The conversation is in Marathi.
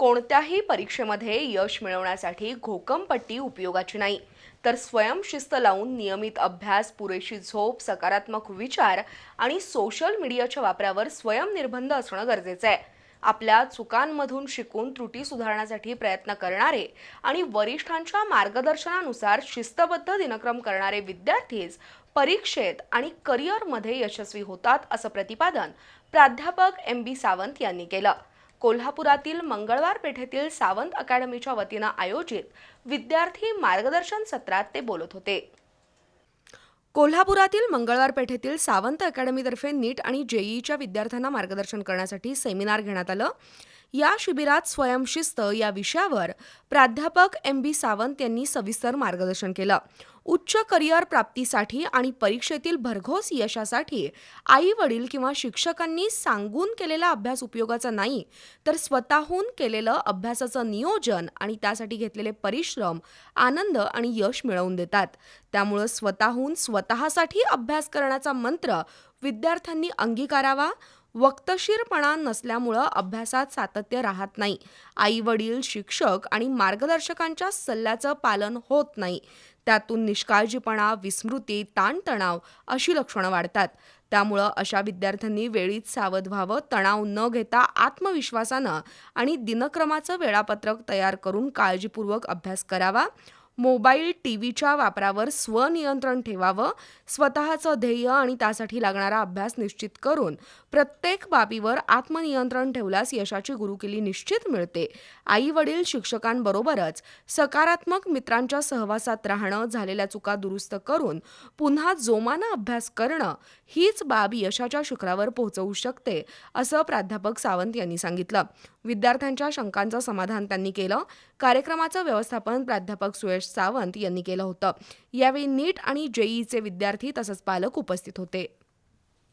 कोणत्याही परीक्षेमध्ये यश मिळवण्यासाठी घोकमपट्टी उपयोगाची नाही. तर स्वयंशिस्त लावून नियमित अभ्यास पुरेशी झोप सकारात्मक विचार आणि सोशल मीडियाच्या वापरावर स्वयंनिर्बंध असणं गरजेचं आहे. आपल्या चुकांमधून शिकून त्रुटी सुधारण्यासाठी प्रयत्न करणारे आणि वरिष्ठांच्या मार्गदर्शनानुसार शिस्तबद्ध दिनक्रम करणारे विद्यार्थीच परीक्षेत आणि करिअरमध्ये यशस्वी होतात असं प्रतिपादन प्राध्यापक एम बी सावंत यांनी केलं. कोल्हापुरातील मंगळवार पेठेतील सावंत अकॅडमीच्या वतीनं आयोजित विद्यार्थी मार्गदर्शन सत्रात ते बोलत होते. कोल्हापुरातील मंगळवार पेठेतील सावंत अकॅडमीतर्फे नीट आणि जेईच्या विद्यार्थ्यांना मार्गदर्शन करण्यासाठी सेमिनार घेण्यात आलं. या शिबिरात स्वयंशिस्त या विषयावर प्राध्यापक एम बी सावंत यांनी सविस्तर मार्गदर्शन केलं. उच्च करिअर प्राप्तीसाठी आणि परीक्षेतील भरघोस यशासाठी आई वडील किंवा शिक्षकांनी सांगून केलेला अभ्यास उपयोगाचा नाही तर स्वतःहून केलेलं अभ्यासाचं नियोजन आणि त्यासाठी घेतलेले परिश्रम आनंद आणि यश मिळवून देतात. त्यामुळं स्वतःहून स्वतःसाठी अभ्यास करण्याचा मंत्र विद्यार्थ्यांनी अंगीकारावा वक्तशीरपणा नसल्यामुळं अभ्यासात सातत्य राहत नाही. आई वडील शिक्षक आणि मार्गदर्शकांच्या सल्ल्याचं पालन होत नाही. त्यातून निष्काळजीपणा विस्मृती ताणतणाव अशी लक्षणं वाढतात. त्यामुळं अशा विद्यार्थ्यांनी वेळीच सावध व्हावं तणाव न घेता आत्मविश्वासानं आणि दिनक्रमाचं वेळापत्रक तयार करून काळजीपूर्वक अभ्यास करावा. मोबाईल टी व्हीच्या वापरावर स्वनियंत्रण ठेवावं स्वतःचं ध्येय आणि त्यासाठी लागणारा अभ्यास निश्चित करून प्रत्येक बाबीवर आत्मनियंत्रण ठेवल्यास यशाची गुरुकिल्ली निश्चित मिळते. आई वडील शिक्षकांबरोबरच सकारात्मक मित्रांच्या सहवासात राहणं झालेल्या चुका दुरुस्त करून पुन्हा जोमानं अभ्यास करणं हीच बाब यशाच्या शिखरावर पोहोचवू शकते असं प्राध्यापक सावंत यांनी सांगितलं. विद्यार्थ्यांच्या शंकांचं समाधान त्यांनी केलं. कार्यक्रमाचं व्यवस्थापन प्राध्यापक सुयश सावंत यांनी केलं होतं. यावेळी नीट आणि जेईचे विद्यार्थी तसंच पालक उपस्थित होते.